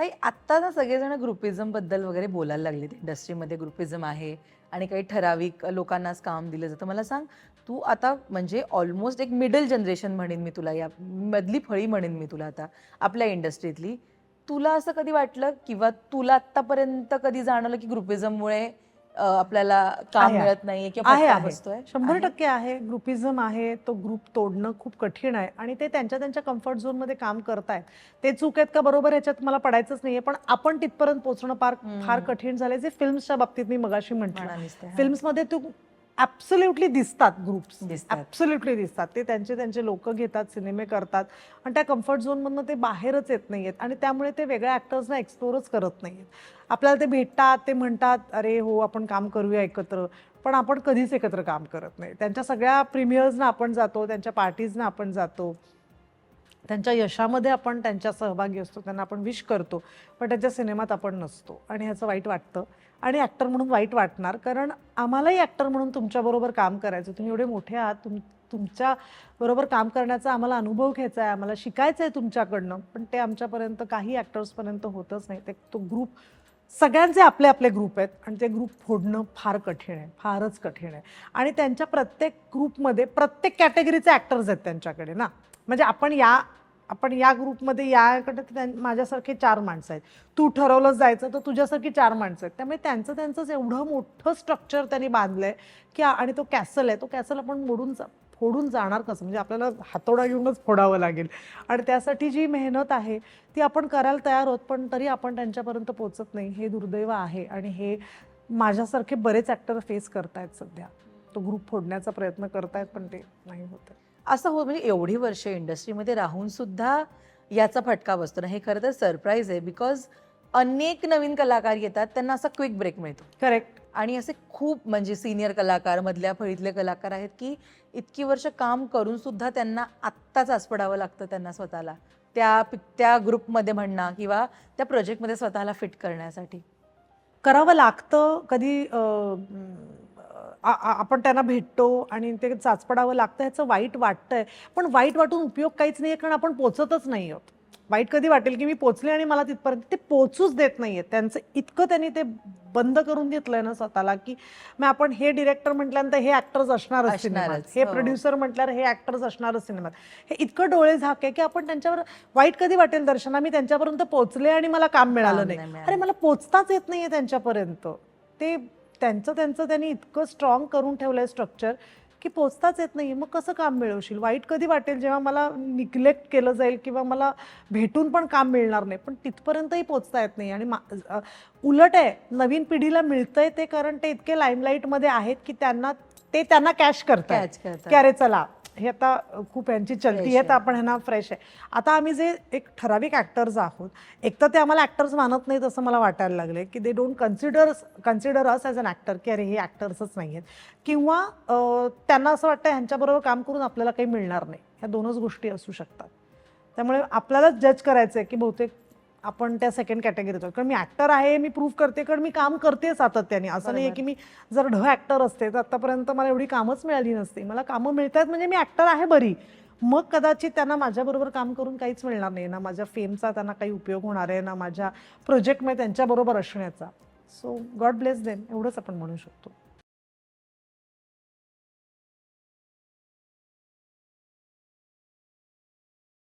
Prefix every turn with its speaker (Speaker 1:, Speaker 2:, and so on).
Speaker 1: ताई आत्ता ना सगळेजण ग्रुपिझमबद्दल वगैरे बोलायला लागलेत. इंडस्ट्रीमध्ये ग्रुपिझम आहे आणि काही ठराविक लोकांनाच काम दिलं जातं. मला सांग तू आता म्हणजे ऑलमोस्ट एक मिडल जनरेशन म्हणेन मी तुला या मधली फळी म्हणेन मी तुला आता आपल्या इंडस्ट्रीतली तुला. असं कधी वाटलं किंवा तुला आत्तापर्यंत कधी जाणवलं की ग्रुपिझममुळे आपल्याला काम
Speaker 2: आहे.
Speaker 1: मिळत नाहीये किंवा
Speaker 2: आहे
Speaker 1: फटका
Speaker 2: आहे.
Speaker 1: बसतोय.
Speaker 2: शंभर
Speaker 1: आहे?
Speaker 2: टक्के आहे. ग्रुपिझम आहे. तो ग्रुप तोडणं खूप कठीण आहे. आणि ते त्यांच्या त्यांच्या कम्फर्ट झोनमध्ये काम करतायत. ते चूक आहेत का बरोबर ह्याच्यात मला पडायचंच नाहीये. पण आपण तिथपर्यंत पोहोचणं फार
Speaker 1: हम्म.
Speaker 2: फार कठीण झालंय. जे फिल्म्सच्या बाबतीत मी मगाशी म्हटलं.
Speaker 1: म्हणालीस ते, हा.
Speaker 2: फिल्म्समध्ये तू ऍब्सोल्युटली दिसतात ग्रुप्स
Speaker 1: दिसतात.
Speaker 2: ऍब्सोल्युटली दिसतात. ते त्यांचे त्यांचे लोक घेतात सिनेमे करतात. आणि त्या कम्फर्ट झोनमधनं ते बाहेरच येत नाहीयेत. आणि त्यामुळे ते वेगळ्या ॲक्टर्सना एक्सप्लोरच करत नाहीयेत. आपल्याला ते भेटतात ते म्हणतात अरे हो आपण काम करूया एकत्र. पण आपण कधीच एकत्र काम करत नाही. त्यांच्या सगळ्या प्रीमियर्सना आपण जातो त्यांच्या पार्टीजना आपण जातो. त्यांच्या यशामध्ये आपण त्यांच्या सहभागी असतो त्यांना आपण विश करतो. पण त्यांच्या सिनेमात आपण नसतो. आणि ह्याचं वाईट वाटतं. आणि ॲक्टर म्हणून वाईट वाटणार. कारण आम्हालाही ॲक्टर म्हणून तुमच्याबरोबर काम करायचं. तुम्ही एवढे मोठे आहात. तुम तुमच्या बरोबर काम करण्याचा आम्हाला अनुभव घ्यायचा आहे. आम्हाला शिकायचं आहे तुमच्याकडनं. पण ते आमच्यापर्यंत काही ॲक्टर्सपर्यंत होतच नाही. ते तो ग्रुप सगळ्यांचे आपले आपले ग्रुप आहेत. आणि ते ग्रुप फोडणं फार कठीण आहे. फारच कठीण आहे. आणि त्यांच्या प्रत्येक ग्रुपमध्ये प्रत्येक कॅटेगरीचे ॲक्टर्स आहेत त्यांच्याकडे ना. म्हणजे आपण या आपण या ग्रुपमध्ये याकडे त्यां- माझ्यासारखे चार माणसं आहेत. तू ठरवलं जायचं तर तुझ्यासारखी चार माणसं आहेत. त्यामुळे त्यांचं त्यांचंच एवढं मोठं स्ट्रक्चर त्यांनी बांधलं आहे की आणि तो कॅसल आहे तो कॅसल आपण मोडून जा फोडून जाणार कसं? म्हणजे आपल्याला हातोडा घेऊनच फोडावं लागेल. आणि त्यासाठी जी मेहनत आहे ती आपण करायला तयार होत पण तरी आपण त्यांच्यापर्यंत पोचत नाही. हे दुर्दैव आहे आणि हे माझ्यासारखे बरेच ॲक्टर फेस करतायत सध्या. तो ग्रुप फोडण्याचा प्रयत्न करतायत पण ते नाही होत
Speaker 1: असं हो म्हणजे एवढी वर्ष इंडस्ट्रीमध्ये राहून सुद्धा याचा फटका बसतो ना. हे खरं तर सरप्राईज आहे बिकॉज अनेक नवीन कलाकार येतात त्यांना असा क्विक ब्रेक मिळतो.
Speaker 2: करेक्ट
Speaker 1: आणि असे खूप म्हणजे सिनियर कलाकार मधल्या फळीतले कलाकार आहेत की इतकी वर्ष काम करून सुद्धा त्यांना आत्ताच आसपडावं लागतं त्यांना स्वतःला. त्या त्या ग्रुपमध्ये म्हणणं किंवा त्या प्रोजेक्टमध्ये स्वतःला फिट करण्यासाठी.
Speaker 2: करावं लागतं कधी आपण त्यांना भेटतो आणि ते चाचपडावं लागतं ह्याचं वाईट वाटतंय. पण वाईट वाटून उपयोग काहीच नाही कारण आपण पोचतच नाही आहोत. वाईट कधी वाटेल की मी पोचले आणि मला तिथपर्यंत ते पोचूच देत नाहीये त्यांचं इतकं त्यांनी ते बंद करून घेतलंय ना स्वतःला की मग आपण हे डिरेक्टर म्हटल्यानंतर हे ऍक्टर्स असणारच. सिनेमात. हे
Speaker 1: हो.
Speaker 2: प्रोड्युसर म्हटल्यावर हे ऍक्टर्स असणारच सिनेमात. हे इतकं डोळे झाक आहे की आपण त्यांच्यावर वाईट कधी वाटेल दर्शना मी त्यांच्यापर्यंत पोचले आणि मला काम मिळालं नाही.
Speaker 1: नाही.
Speaker 2: अरे मला पोचताच येत नाहीये त्यांच्यापर्यंत. ते त्यांचं त्यांचं त्यांनी इतकं स्ट्रॉंग करून ठेवलंय स्ट्रक्चर की पोचताच येत नाही मग कसं काम मिळवशील? वाईट कधी वाटेल जेव्हा मला निग्लेक्ट केलं जाईल किंवा मला भेटून पण काम मिळणार नाही. पण तिथपर्यंतही पोचता येत नाही. आणि मा- उलट आहे नवीन पिढीला मिळतंय ते कारण ते इतके लाईमलाईटमध्ये आहेत की त्यांना ते त्यांना कॅश करतात
Speaker 1: कॅच करतात
Speaker 2: की अरे चला हे आता खूप यांची चलती आहे. तर आपण ह्यांना फ्रेश आहे. आता आम्ही जे एक ठराविक ॲक्टर्स आहोत एक तर ते आम्हाला ॲक्टर्स मानत नाहीत असं मला वाटायला लागले की they don't consider consider us as an actor की अरे हे ॲक्टर्सच नाही आहेत किंवा त्यांना असं वाटतं ह्यांच्याबरोबर काम करून आपल्याला काही मिळणार नाही. ह्या दोनच गोष्टी असू शकतात. त्यामुळे आपल्यालाच जज करायचं आहे की बहुतेक आपण त्या सेकंड कॅटेगरीत आहोत कारण मी ॲक्टर आहे मी प्रूव्ह करते कारण मी काम करते सातत्याने. असं नाही
Speaker 1: बरोबर.
Speaker 2: की मी जर ढ ॲक्टर असते तर आतापर्यंत मला एवढी कामच मिळाली नसती. मला कामं मिळत आहेत म्हणजे मी ॲक्टर आहे बरी. मग कदाचित त्यांना माझ्याबरोबर काम करून काहीच मिळणार नाही. ना माझ्या फेमचा त्यांना काही उपयोग होणार आहे ना माझ्या प्रोजेक्टमध्ये त्यांच्याबरोबर असण्याचा. सो गॉड ब्लेस देम एवढंच आपण म्हणू शकतो.